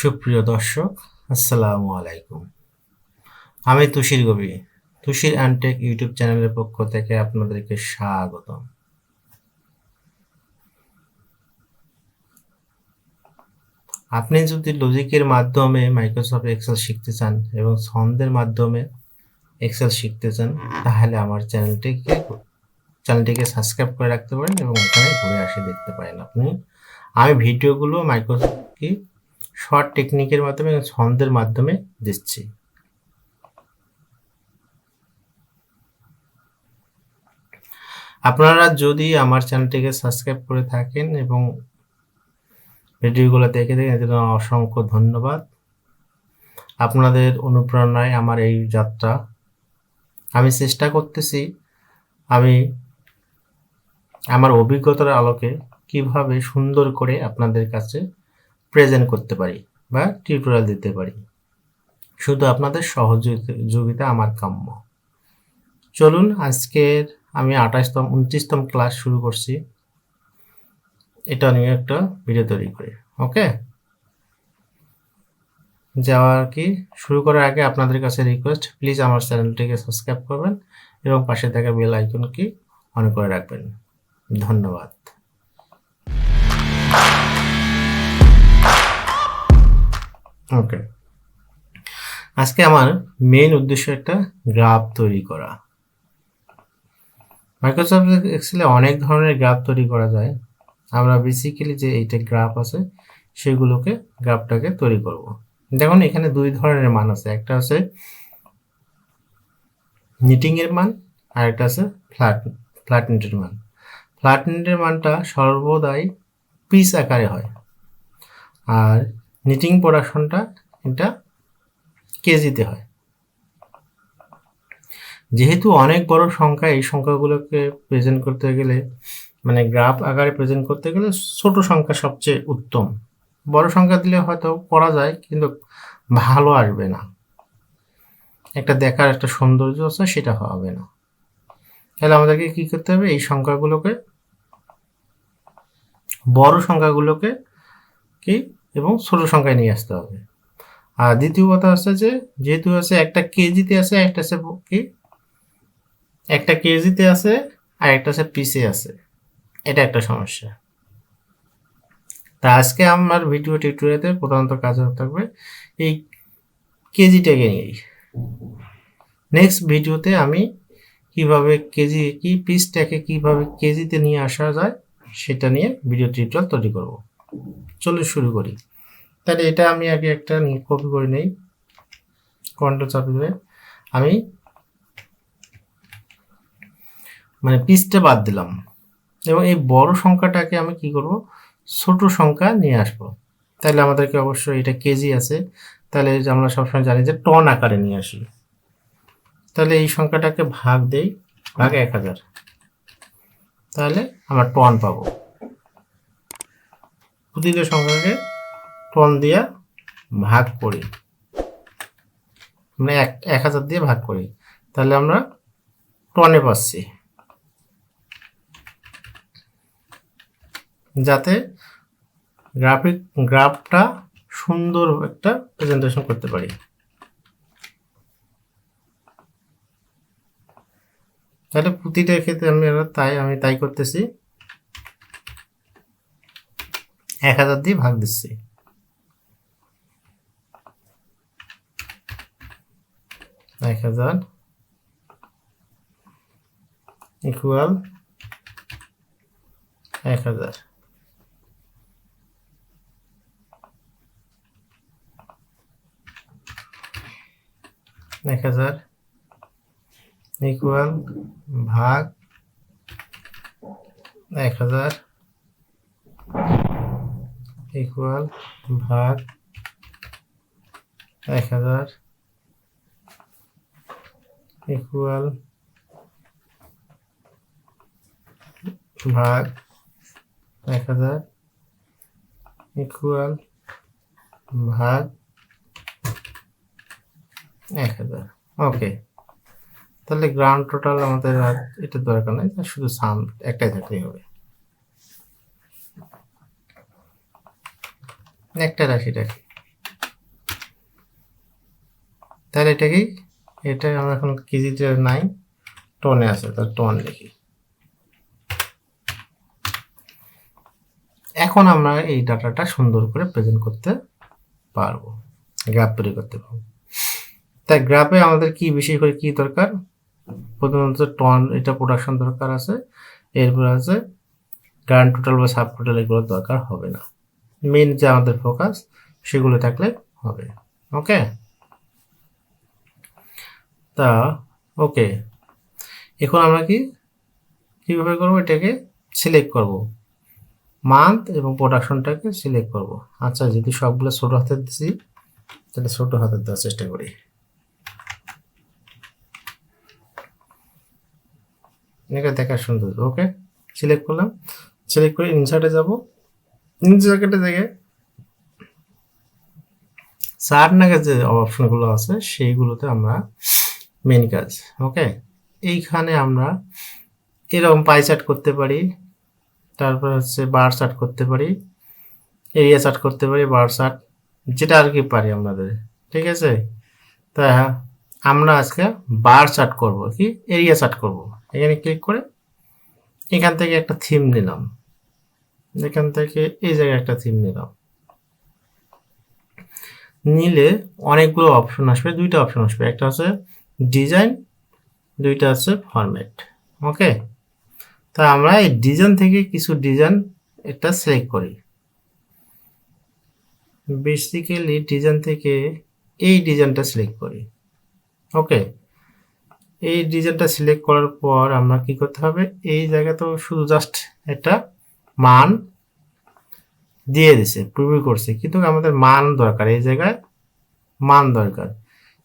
সুপ্রিয় দর্শক, আসসালামু আলাইকুম। আমি তুষির গবি, তুষির অ্যান্টেক ইউটিউব চ্যানেলের পক্ষ থেকে আপনাদেরকে স্বাগতম। আপনি যদি লজিকের মাধ্যমে মাইক্রোসফট এক্সেল শিখতে চান এবং ছন্দের মাধ্যমে এক্সেল শিখতে চান, তাহলে আমার চ্যানেলটিকে চ্যানেলটিকে সাবস্ক্রাইব করে রাখতে পারেন এবং ওখানে ঘুরে আসে দেখতে পারেন আপনি। আমি ভিডিওগুলো মাইক্রোসফট কি শর্ট টেকনিকের মাধ্যমে ছন্দের মাধ্যমে দিচ্ছি। আপনারা যদি আমার চ্যানেলটিকে সাবস্ক্রাইব করে থাকেন এবং ভিডিওগুলো দেখে এর জন্য অসংখ্য ধন্যবাদ। আপনাদের অনুপ্রেরণায় আমার এই যাত্রা। আমি চেষ্টা করতেছি, আমি আমার অভিজ্ঞতার আলোকে কীভাবে সুন্দর করে আপনাদের কাছে প্রেজেন্ট করতে পারি বা টিউটোরিয়াল দিতে পারি। শুধু আপনাদের সহযোগিতা আমার কাম্য। চলুন আজকের আমি আঠাশতম, উনত্রিশতম ক্লাস শুরু করছি। এটা নিয়ে একটা ভিডিও তৈরি করি ওকে যাওয়ার কি, শুরু করার আগে আপনাদের কাছে রিকোয়েস্ট প্লিজ আমার চ্যানেলটিকে সাবস্ক্রাইব করবেন এবং পাশে থাকা বেল আইকন কি অন করে রাখবেন। ধন্যবাদ। ওকে আজকে আমার মেইন উদ্দেশ্য একটা গ্রাফ তৈরি করা। মাইক্রোসফট এক্সেলে অনেক ধরনের গ্রাফ তৈরি করা যায়। আমরা বেসিক্যালি যে এইটা গ্রাফ আছে, সেগুলোকে গ্রাফটাকে তৈরি করব। দেখুন, এখানে দুই ধরনের মান আছে। একটা আছে নিটিং এর মান, আর একটা আছে ফ্ল্যাট ফ্ল্যাট নেটের মান। ফ্ল্যাট নেটের মানটা সর্বদাই পিস আকারে হয়। আর নিটিং প্রোডাকশনটা এটা কেজিতে হয়। যেহেতু অনেক বড় সংখ্যা এই সংখ্যাগুলোকে প্রেজেন্ট করতে গেলে মানে গ্রাফ আকারে প্রেজেন্ট করতে গেলে ছোট সংখ্যা সবচেয়ে উত্তম। বড় সংখ্যা দিলে হয়তো করা যায়, কিন্তু ভালো আসবে না। একটা দেখার একটা সৌন্দর্য আছে, সেটা হবে না। তাহলে আমাদেরকে কি করতে হবে? এই সংখ্যাগুলোকে, বড় সংখ্যাগুলোকে কি এবং ছোট সংখ্যায় নিয়ে আসতে হবে। আর দ্বিতীয় কথা হচ্ছে যে, যেহেতু আছে একটা কেজিতে আছে, একটা আছে কি? একটা কেজিতে আছে আর একটা আছে পিসে আছে। এটা একটা সমস্যা। তা আজকে আমার ভিডিও টিউটোরিয়ালে প্রধানত কাজ থাকবে এই কেজিটাকে নিয়েই। নেক্সট ভিডিওতে আমি কীভাবে কেজি, কি পিসটাকে কীভাবে কেজিতে নিয়ে আসা যায় সেটা নিয়ে ভিডিও টিউটোরিয়াল তৈরি করব। চলো শুরু করি। তাহলে এটা আমি আগে একটা কপি করে নেই। কন্ট্রোল চাপে ধরে আমি মানে পিসটা বাদ দিলাম এবং এই বড় সংখ্যাটাকে আমি কি করব? ছোট সংখ্যা নিয়ে আসব। তাহলে আমাদেরকে অবশ্যই এটা কেজি আছে। তাহলে আমরা সবসময় জানি যে টন আকারে নিয়ে আসি। তাহলে এই সংখ্যাটাকে ভাগ দেই, ভাগ এক হাজার। তাহলে আমরা টন পাবো। প্রতিটা সংখ্যাকে টন দিয়া ভাগ করি। মানে এক এক হাজার দিয়ে ভাগ করি। তাহলে আমরা টনে পাচ্ছি। যাতে গ্রাফিক, গ্রাফটা সুন্দর একটা প্রেজেন্টেশন করতে পারি। তাহলে প্রতিটার ক্ষেত্রে আমি তাই আমি তাই করতেছি। এক হাজার দিয়ে ভাগ দিচ্ছি। এক হাজার ইকুয়াল এক হাজার। এক হাজার ইকুয়াল ভাগ এক হাজার ইকুয়াল ভাগ এক হাজার ইকুয়াল ভাগ এক হাজার ইকুয়াল ভাগ এক হাজার। ওকে তাহলে গ্রাউন্ড টোটাল আমাদের এটা দরকার নেই, শুধু সাম একটাই থাকলেই হবে। একটা রাশি রাখি। তাহলে এটা কি? এটা আমরা এখন কেজিতে নাই টনে আছে, তাহলে টন লিখি। এখন আমরা এই ডাটাটা সুন্দর করে প্রেজেন্ট করতে পারব। গ্রাফ তৈরি করতে পারব। তাই গ্রাফে আমাদের কি বিশেষ করে কি দরকার? প্রথমত টন এটা প্রোডাকশন দরকার আছে। এরপর আছে গ্রান্ড টোটাল বা সাব টোটাল এগুলো দরকার হবে না। মেন যে আমাদের ফোকাস সেগুলো থাকলে হবে। ওকে তা ওকে এখন আমরা কি, কীভাবে করব? এটাকে সিলেক্ট করব। মান্থ এবং প্রোডাকশনটাকে সিলেক্ট করব। আচ্ছা যদি সবগুলো ছোটো হাতে দিছি, তাহলে ছোটো হাতে দেওয়ার চেষ্টা করি। এটা দেখার সুন্দর ওকে সিলেক্ট করলাম। সিলেক্ট করে ইনসার্টে যাব। ইনসার্টে থেকে। সার নাগে যে অপশনগুলো আছে, সেইগুলোতে আমরা মেন কাজ ওকে এইখানে আমরা এরকম পাই চার্ট করতে পারি, তারপর হচ্ছে বার চার্ট করতে পারি এরিয়া চার্ট করতে পারি বার চার্ট যেটা আর কি পারি আমাদের, ঠিক আছে? তা আমরা আজকে বার চার্ট করব কি? এরিয়া চার্ট করব। এখানে ক্লিক করে এখান থেকে একটা থিম নিলাম। এখান থেকে এই জায়গায় একটা থিম নিলাম। নিলে অনেকগুলো অপশন আসবে, দুইটা অপশন আসবে। একটা হচ্ছে ডিজাইন দুইটা আছে ফরম্যাট ওকে তা আমরা এই ডিজাইন থেকে কিছু ডিজাইন একটা সিলেক্ট করি। বেসিক্যালি ডিজাইন থেকে এই ডিজাইনটা সিলেক্ট করি ওকে এই ডিজাইনটা সিলেক্ট করার পর আমরা কি করতে হবে? এই জায়গা তো শুধু জাস্ট একটা মান দিয়ে দিছে প্রিভিউ করছে। কিন্তু আমাদের মান দরকার, এই জায়গায় মান দরকার।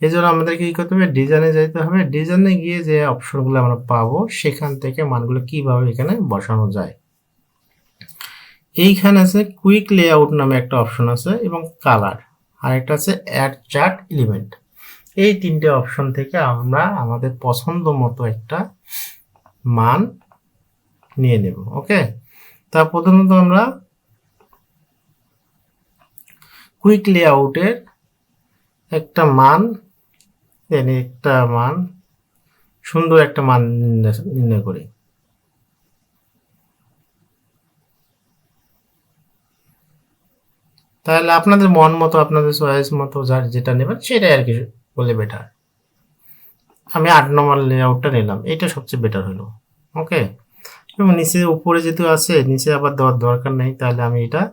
এই জন্য আমাদের কি করতে হবে? ডিজাইনে যাইতে হবে। ডিজাইনে গিয়ে যে অপশনগুলো আমরা পাবো, সেখান থেকে মানগুলো কীভাবে এখানে বসানো যায়। এইখানে আছে কুইক লেআউট নামে একটা অপশন আছে এবং কালার আর একটা আছে অ্যাড চার্ট এলিমেন্ট এই তিনটে অপশন থেকে আমরা আমাদের পছন্দ মতো একটা মান নিয়ে নেব ওকে তা প্রথমত আমরা কুইক লেআউটের একটা মান দেন একটা মান, সুন্দর একটা মান নির্ণয় করি। তাহলে আপনাদের মন মতো, আপনাদের চয়েস মতো, যার যেটা নেবেন, সেটাই আর কি বলে বেটার আমি আট নম্বর লেআউটটা নিলাম এটা সবচেয়ে বেটার হলো ওকে এবং নিচে উপরে যেহেতু আছে নিচে আবার দেওয়ার দরকার নেই তাহলে আমি এটা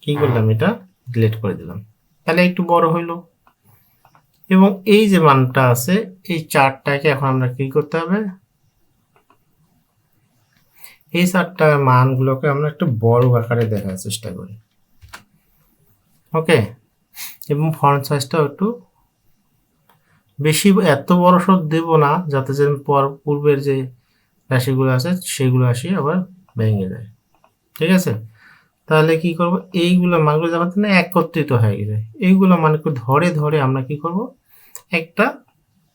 কি করলাম এটা ডিলিট করে দিলাম। তাহলে একটু বড় হইল। এবং এই যে মানটা আছে এই চারটাকে এখন আমরা কি করতে হবে? এই চারটা মানগুলোকে আমরা একটু বড় আকারে দেখার চেষ্টা করি। ওকে? এবং ফন্ট সাইজটাও একটু বেশি এত বড় সব দেব না যাতে যে পর পূর্বের যে রাশিগুলো আছে, সেগুলো আসি আবার ভেঙে যায় ঠিক আছে? তাহলে কি করব? এইগুলো মানগুলো যাতে না একত্রিত হয়ে গেছে। এইগুলো মানকে ধরে ধরে আমরা কি করব? একটা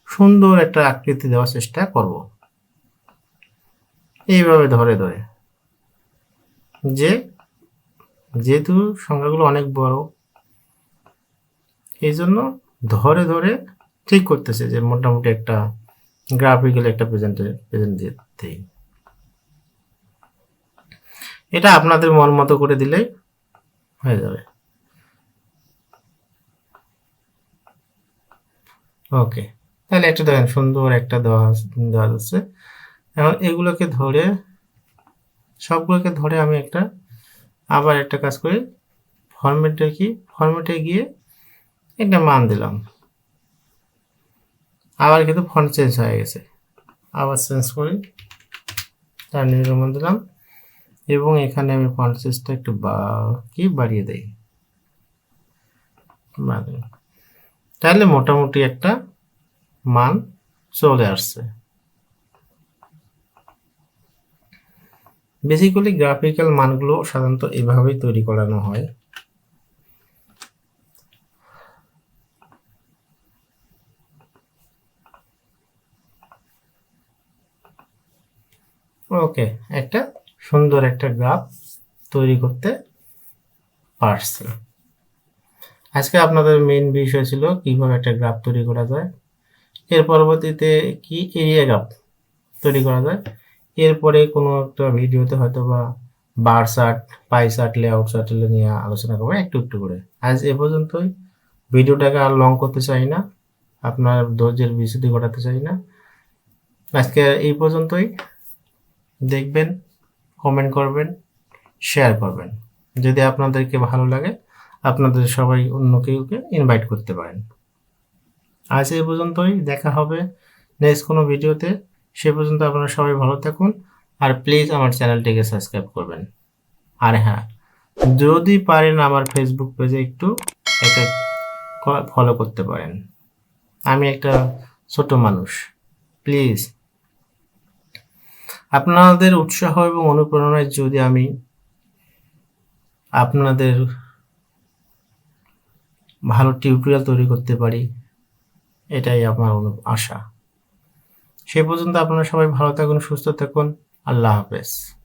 সুন্দর একটা আকৃতি দেওয়ার চেষ্টা করব। এইভাবে ধরে ধরে। যে যেহেতু সংখ্যাগুলো অনেক বড় এই জন্য ধরে ধরে ঠিক করতেছে যে মোটামুটি একটা গ্রাফিক্যাল একটা প্রেজেন্টে প্রেজেন্ট দিতেই এটা আপনাদের মন মতো করে দিলেই হয়ে যাবে। ওকে, তাহলে একটা দেখেন, সুন্দর একটা দেওয়া দেওয়া যাচ্ছে। এখন এগুলোকে ধরে, সবগুলোকে ধরে আমি একটা, আবার একটা কাজ করি। ফরম্যাটে কি? ফরম্যাটে গিয়ে একটা মান দিলাম। আবার কিন্তু ফন্ট চেঞ্জ হয়ে গেছে। আবার চেঞ্জ করি। তার দিলাম। এবং এখানে আমি ফন্ট সাইজটা একটু বা কি বাড়িয়ে দেই। তাহলে মোটামুটি একটা মান চলে আসছে। বেসিক্যালি গ্রাফিক্যাল মানগুলো সাধারণত এভাবেই তৈরি করানো হয়। ওকে একটা সুন্দর একটা গ্রাফ তৈরি করতে পারছি। আজকে আপনাদের মেন বিষয় ছিল কীভাবে একটা গ্রাফ তৈরি করা যায়। এর পরবর্তীতে কি এরিয়া গ্রাফ তৈরি করা যায়। এরপরে কোনো একটা ভিডিওতে হয়তো বা bar chart pie chart layout chart নিয়ে আলোচনা করব একটু একটু করে। আজ এ পর্যন্তই। ভিডিওটাকে আর লং করতে চাই না। আপনার ধৈর্যের বিচ্যুতি ঘটাতে চাই না। আজকে এই পর্যন্তই। দেখবেন কমেন্ট করবেন শেয়ার করবেন। যদি আপনাদেরকে ভালো লাগে, আপনাদের সবাই অন্য কেউকে ইনভাইট করতে পারেন। আজ এই পর্যন্তই, দেখা হবে নেক্সট কোনো ভিডিওতে। সে পর্যন্ত আপনারা সবাই ভালো থাকুন, আর প্লিজ আমার চ্যানেলটিকে সাবস্ক্রাইব করবেন। আর হ্যাঁ যদি পারেন আমার ফেসবুক পেজে একটু একটা ফলো করতে পারেন। আমি একটা ছোট মানুষ প্লিজ আপনাদের উৎসাহ এবং অনুপ্রেরণায় যদি আমি আপনাদের ভালো টিউটোরিয়াল তৈরি করতে পারি, এটাই আমার আশা। সে পর্যন্ত আপনারা সবাই ভালো থাকুন, সুস্থ থাকুন। আল্লাহ হাফেজ।